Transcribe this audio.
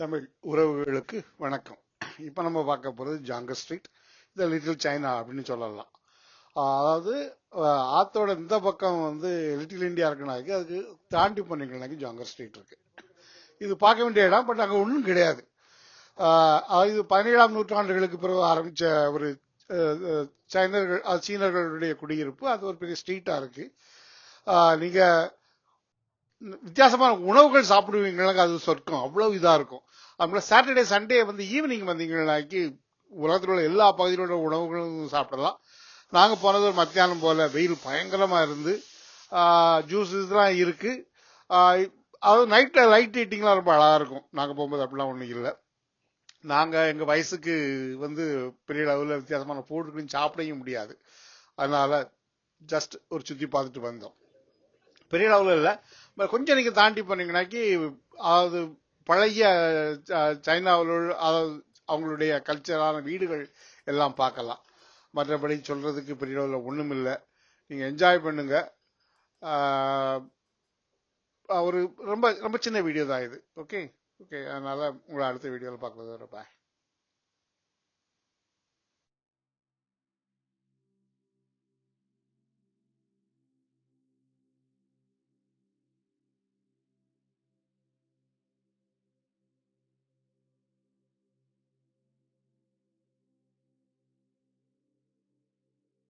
தமிழ் உறவுகளுக்கு வணக்கம். இப்போ நம்ம பார்க்க போகிறது ஜாங்கர் ஸ்ட்ரீட் இந்த லிட்டில் சைனா அப்படின்னு சொல்லலாம். அதாவது ஆத்தோட இந்த பக்கம் வந்து லிட்டில் இந்தியா இருக்குனாக்கி அதுக்கு தாண்டி பண்ணிங்கனாக்கி ஜாங்கர் ஸ்ட்ரீட் இருக்கு. இது பார்க்க வேண்டிய இடம் பட் அங்கே ஒன்றும் கிடையாது. இது பதினேழாம் நூற்றாண்டுகளுக்கு பிறகு ஆரம்பித்த ஒரு சைனர்கள் சீனர்களுடைய குடியிருப்பு. அது ஒரு பெரிய ஸ்ட்ரீட்டாக இருக்குது நீங்கள் வித்தியாசமான உணவுகள் சாப்பிடுவீங்களா அது சொர்க்கம். அவ்வளவு இதா இருக்கும். அதுபோல சாட்டர்டே சண்டே வந்து ஈவினிங் வந்தீங்கன்னாக்கி உலகத்தில் உள்ள எல்லா பகுதியிலோட உணவுகளும் சாப்பிடலாம். நாங்கள் போனது ஒரு மத்தியானம் போல வெயில் பயங்கரமா இருந்து ஜூஸ் இதெல்லாம் இருக்கு. ஆஹ் நைட்டில் லைட் ஈட்டிங்லாம் ரொம்ப அழகாக இருக்கும். நாங்கள் போகும்போது அப்படிலாம் ஒன்றும் இல்லை. நாங்கள் எங்கள் வயசுக்கு வந்து பெரிய அளவுல வித்தியாசமான ஃபுட்டுகளையும் சாப்பிடவும் முடியாது. அதனால ஜஸ்ட் ஒரு சுற்றி பார்த்துட்டு வந்தோம். பெரிய அளவுல இல்லை. கொஞ்சம் நீங்க தாண்டி போனீங்கன்னாக்கி அதாவது பழைய அஹ், சைனாவில் அதாவது அவங்களுடைய கல்ச்சரான வீடுகள் எல்லாம் பார்க்கலாம். மற்றபடி சொல்றதுக்கு பெரிய அளவில் ஒண்ணும் இல்லை. நீங்க என்ஜாய் பண்ணுங்க. ஒரு ரொம்ப ரொம்ப சின்ன வீடியோ தான் இது. ஓகே ஓகே அதனால உங்களை அடுத்த வீடியோவில் பார்க்கறது பாய்